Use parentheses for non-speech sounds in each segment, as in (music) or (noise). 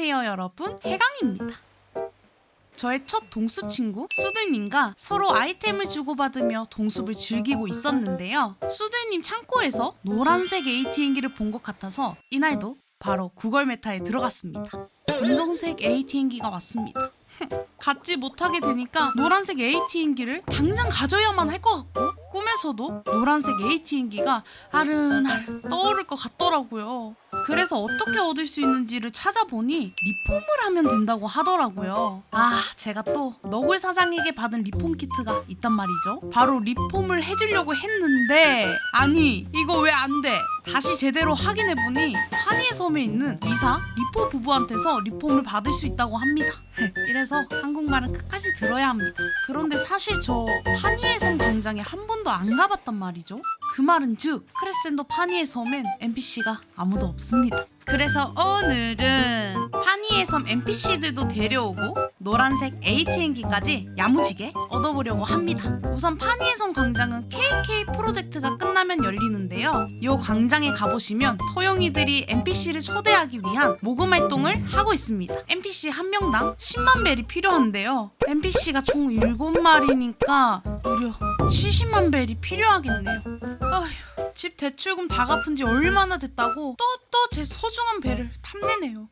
안녕하세요 여러분. 해강입니다. 저의 첫 동숲 친구 수들님과 서로 아이템을 주고받으며 동숲을 즐기고 있었는데요. 수들님 창고에서 노란색 ATM기를 본 것 같아서 이날도 바로 구걸 메타에 들어갔습니다. 검정색 ATM기가 왔습니다. (laughs) 갖지 못하게 되니까 노란색 ATM기를 당장 가져야만 할 것 같고 꿈에서도 노란색 ATM기가 아른아른 떠오를 것 같더라고요. 그래서 어떻게 얻을 수 있는지를 찾아보니 리폼을 하면 된다고 하더라고요. 아, 제가 또 너굴 사장에게 받은 리폼 키트가 있단 말이죠. 바로 리폼을 해주려고 했는데 아니 이거 왜 안 돼? 다시 제대로 확인해 보니 파니의 섬에 있는 리사 리포 부부한테서 리폼을 받을 수 있다고 합니다. (laughs) 이래서 한국말은 끝까지 들어야 합니다. 그런데 사실 저 파니의 섬 광장에 한 번도 안 가봤단 말이죠. 그 말은 즉 크레센도 파니의 섬엔 NPC가 아무도 없습니다. 그래서 오늘은 파니의 섬 NPC들도 데려오고 노란색 ATM기까지 야무지게 얻어보려고 합니다. 우선 파니의 섬 광장은 KK 프로젝트가 끝나면 열리는데요. 이 광장에 가보시면 토용이들이 NPC를 초대하기 위한 모금 활동을 하고 있습니다. NPC 한 명당 10만 벨이 필요한데요. NPC가 총 7마리니까 무려 70만 벨이 필요하겠네요. 아휴, 집 대출금 다 갚은 지 얼마나 됐다고 또 또 제 소중한 벨을 탐내네요.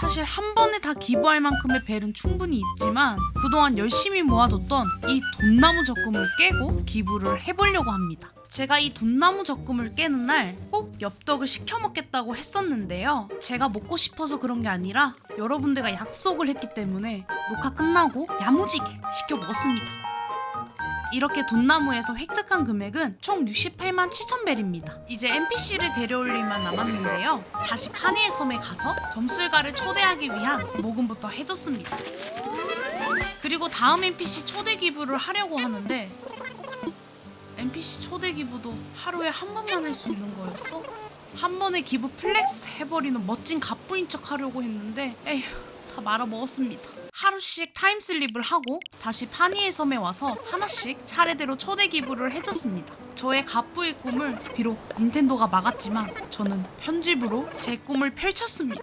사실 한 번에 다 기부할 만큼의 벨은 충분히 있지만 그동안 열심히 모아뒀던 이 돈나무 적금을 깨고 기부를 해보려고 합니다. 제가 이 돈나무 적금을 깨는 날 꼭 엽떡을 시켜 먹겠다고 했었는데요. 제가 먹고 싶어서 그런 게 아니라 여러분들과 약속을 했기 때문에 녹화 끝나고 야무지게 시켜 먹었습니다. 이렇게 돈나무에서 획득한 금액은 총 68만 7천 벨입니다. 이제 NPC를 데려올 일만 남았는데요. 다시 파니의 섬에 가서 점술가를 초대하기 위한 모금부터 해줬습니다. 그리고 다음 NPC 초대 기부를 하려고 하는데 NPC 초대 기부도 하루에 한 번만 할 수 있는 거였어? 한 번에 기부 플렉스 해버리는 멋진 갑부인 척 하려고 했는데 에휴 다 말아먹었습니다. 하루씩 타임슬립을 하고 다시 파니의 섬에 와서 하나씩 차례대로 초대 기부를 해줬습니다. 저의 갑부의 꿈을 비록 닌텐도가 막았지만 저는 편집으로 제 꿈을 펼쳤습니다.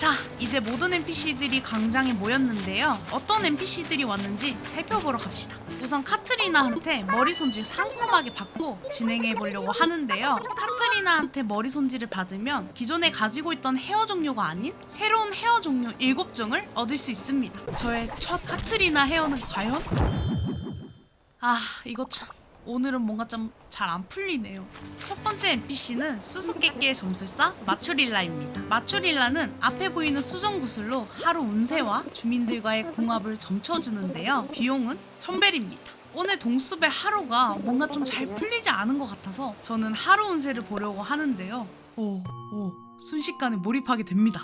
자, 이제 모든 NPC들이 광장에 모였는데요. 어떤 NPC들이 왔는지 살펴보러 갑시다. 우선 카트리나한테 머리 손질 상콤하게 받고 진행해 보려고 하는데요. 카트리나한테 머리 손질을 받으면 기존에 가지고 있던 헤어 종류가 아닌 새로운 헤어 종류 7종을 얻을 수 있습니다. 저의 첫 카트리나 헤어는 과연? 아, 이거 참. 오늘은 뭔가 좀 잘 안 풀리네요. 첫 번째 NPC는 수수께끼의 점술사 마추릴라입니다. 마추릴라는 앞에 보이는 수정 구슬로 하루 운세와 주민들과의 궁합을 점쳐주는데요. 비용은 1000벨입니다. 오늘 동숲의 하루가 뭔가 좀 잘 풀리지 않은 것 같아서 저는 하루 운세를 보려고 하는데요. 오, 오, 순식간에 몰입하게 됩니다.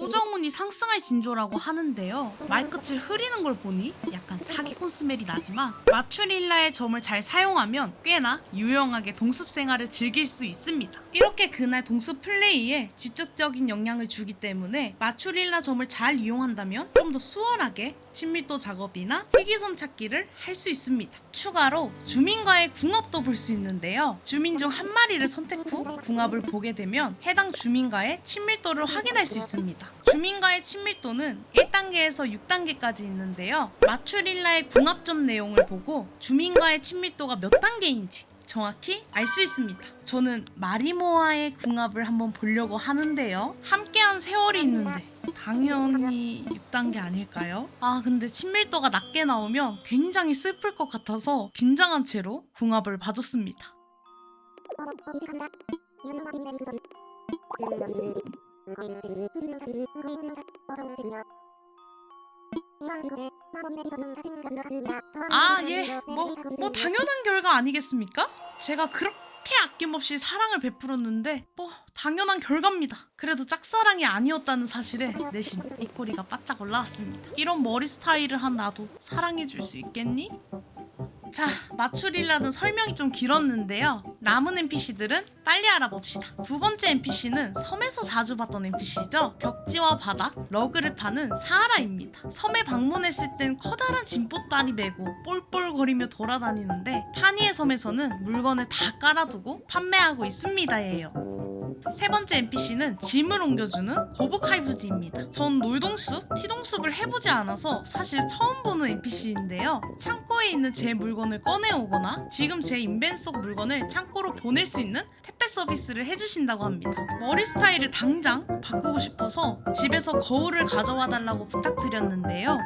우정운이 상승할 징조라고 하는데요. 말끝을 흐리는 걸 보니 약간 사기꾼 스멜이 나지만 마추릴라의 점을 잘 사용하면 꽤나 유용하게 동숲 생활을 즐길 수 있습니다. 이렇게 그날 동수 플레이에 직접적인 영향을 주기 때문에 마추릴라 점을 잘 이용한다면 좀 더 수월하게 친밀도 작업이나 희귀선 찾기를 할 수 있습니다. 추가로 주민과의 궁합도 볼 수 있는데요. 주민 중 한 마리를 선택 후 궁합을 보게 되면 해당 주민과의 친밀도를 확인할 수 있습니다. 주민과의 친밀도는 1단계에서 6단계까지 있는데요. 마추릴라의 궁합점 내용을 보고 주민과의 친밀도가 몇 단계인지 정확히 알 수 있습니다. 저는 마리모아의 궁합을 한번 보려고 하는데요. 함께한 세월이 있는데 당연히 6단계 아닐까요? 아 근데 친밀도가 낮게 나오면 굉장히 슬플 것 같아서 긴장한 채로 궁합을 봐줬습니다. 아 예, 뭐, 뭐 당연한 결과 아니겠습니까? 제가 그렇게 아낌없이 사랑을 베풀었는데 뭐 당연한 결과입니다. 그래도 짝사랑이 아니었다는 사실에 내심 입꼬리가 바짝 올라왔습니다. 이런 머리 스타일을 한 나도 사랑해줄 수 있겠니? 자, 마추릴라는 설명이 좀 길었는데요. 남은 NPC들은 빨리 알아봅시다. 두 번째 NPC는 섬에서 자주 봤던 NPC죠. 벽지와 바닥, 러그를 파는 사하라입니다. 섬에 방문했을 땐 커다란 짐보따리 메고 볼볼거리며 돌아다니는데 파니의 섬에서는 물건을 다 깔아두고 판매하고 있습니다예요. 세 번째 NPC는 짐을 옮겨주는 고북 할부지입니다. 전 놀동숲, 티동숲을 해보지 않아서 사실 처음 보는 NPC인데요. 창고에 있는 제 물건을 꺼내오거나 지금 제 인벤 속 물건을 창고로 보낼 수 있는 택배 서비스를 해주신다고 합니다. 머리 스타일을 당장 바꾸고 싶어서 집에서 거울을 가져와 달라고 부탁드렸는데요.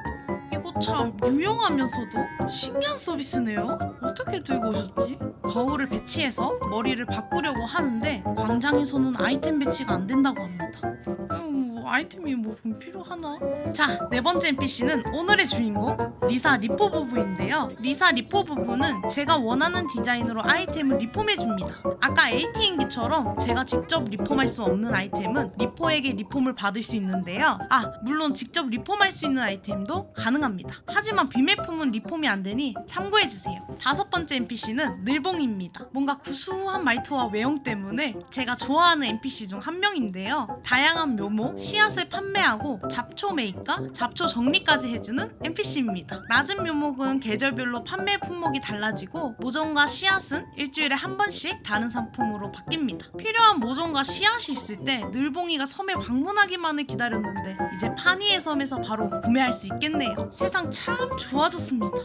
이거 참 유용하면서도 신기한 서비스네요. 어떻게 들고 오셨지? 거울을 배치해서 머리를 바꾸려고 하는데 광장에서는 아이템 배치가 안 된다고 합니다. 음, 뭐 아이템이 뭐 좀 필요하나? 자, 네 번째 NPC는 오늘의 주인공 리사 리포 부부인데요. 리사 리포 부부는 제가 원하는 디자인으로 아이템을 리폼해 줍니다. 아까 ATM기처럼 제가 직접 리폼할 수 없는 아이템은 리포에게 리폼을 받을 수 있는데요. 아, 물론 직접 리폼할 수 있는 아이템도 가능합니다. 하지만 비매품은 리폼이 안 되니 참고해 주세요. 다섯 번째 NPC는 늘봉입니다. 뭔가 구수한 말투와 외형 때문에 제가 좋아하는 NPC 중 한 명인데요. 다양한 묘목, 씨앗을 판매하고 잡초 매입과 잡초 정리까지 해주는 NPC입니다. 낮은 묘목은 계절별로 판매 품목이 달라지고 모종과 씨앗은 일주일에 한 번씩 다른 상품으로 바뀝니다. 필요한 모종과 씨앗이 있을 때 늘봉이가 섬에 방문하기만을 기다렸는데 이제 파니의 섬에서 바로 구매할 수 있겠네요. 세상 참 좋아졌습니다.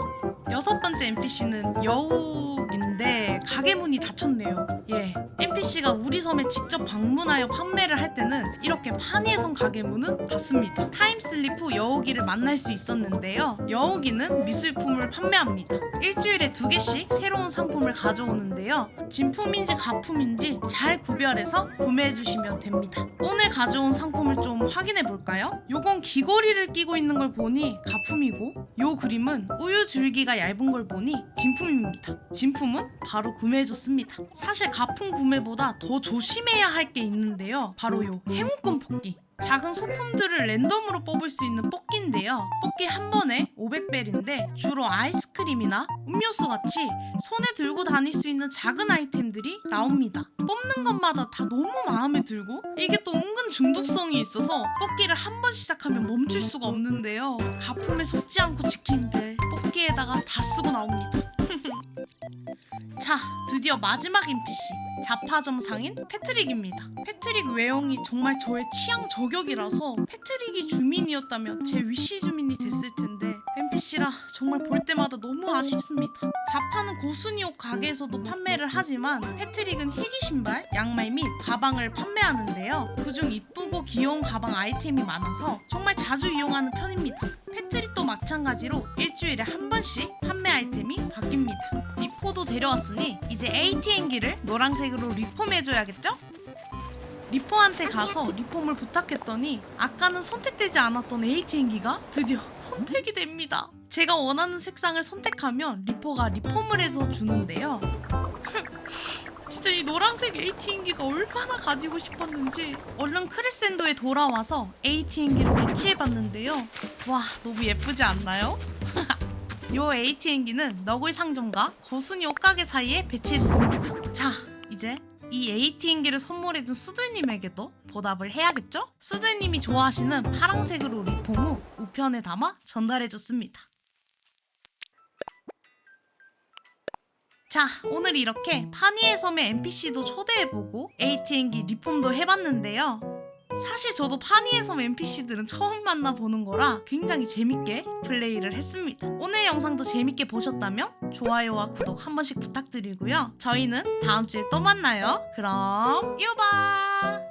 여섯 번째 NPC는 여욱인데 가게 문이 닫혔네요. 예, NPC가 우리 섬에 직접 방문하여 판매를 할 때는 이렇게 파니의 섬 가게 문은 닫습니다. 타임슬립 후 여우기를 만날 수 있었는데요. 여우기는 미술품을 판매합니다. 일주일에 두 개씩 새로운 상품을 가져오는데요. 진품인지 가품인지 잘 구별해서 구매해 주시면 됩니다. 오늘 가져온 상품을 좀 확인해 볼까요? 요건 귀걸이를 끼고 있는 걸 보니 가품이고 요 그림은 우유 줄기가 얇은 걸 보니 진품입니다. 진품은 바로 구매해 줬습니다. 사실 가품 구매보다 더 조심해야 할 게 있는데요. 바로 요 행운 권 뽑기. 작은 소품들을 랜덤으로 뽑을 수 있는 뽑기인데요. 뽑기 한 번에 500벨인데 주로 아이스크림이나 음료수 같이 손에 들고 다닐 수 있는 작은 아이템들이 나옵니다. 뽑는 것마다 다 너무 마음에 들고 이게 또 은근 중독성이 있어서 뽑기를 한 번 시작하면 멈출 수가 없는데요. 가품에 속지 않고 지키는 게 뽑기에다가 다 쓰고 나옵니다. (laughs) 자, 드디어 마지막 NPC 자파점 상인 패트릭입니다. 패트릭 외형이 정말 저의 취향 저격이라서 패트릭이 주민이었다면 제 위시 주민이 됐을 텐데 NPC라 정말 볼 때마다 너무 아쉽습니다. 자파는 고순이 옷 가게에서도 판매를 하지만 패트릭은 희귀 신발, 양말 및 가방을 판매하는데요. 그중 이쁘고 귀여운 가방 아이템이 많아서 정말 자주 이용하는 편입니다. 패트릭도 마찬가지로 일주일에 한 번씩 판매 아이템이 바뀝니다. 리포도 데려왔으니 이제 ATM기를 노란색으로 리폼해줘야겠죠? 리포한테 가서 리폼을 부탁했더니 아까는 선택되지 않았던 ATM기가 드디어 선택이 됩니다. 제가 원하는 색상을 선택하면 리포가 리폼을 해서 주는데요. 노란색 ATM기가 얼마나 가지고 싶었는지 얼른 크리센도에 돌아와서 ATM기를 배치해봤는데요. 와 너무 예쁘지 않나요? (laughs) 요 ATM기는 너굴 상점과 고순이 옷가게 사이에 배치해줬습니다. 자 이제 이 AT인기를 선물해준 수들님에게도 보답을 해야겠죠? 수들님이 좋아하시는 파랑색으로 리폼 후 우편에 담아 전달해줬습니다. 자, 오늘 이렇게 파니의 섬의 NPC도 초대해보고 ATN기 리폼도 해봤는데요. 사실 저도 파니의 섬 NPC들은 처음 만나보는 거라 굉장히 재밌게 플레이를 했습니다. 오늘 영상도 재밌게 보셨다면 좋아요와 구독 한 번씩 부탁드리고요. 저희는 다음 주에 또 만나요. 그럼 유바!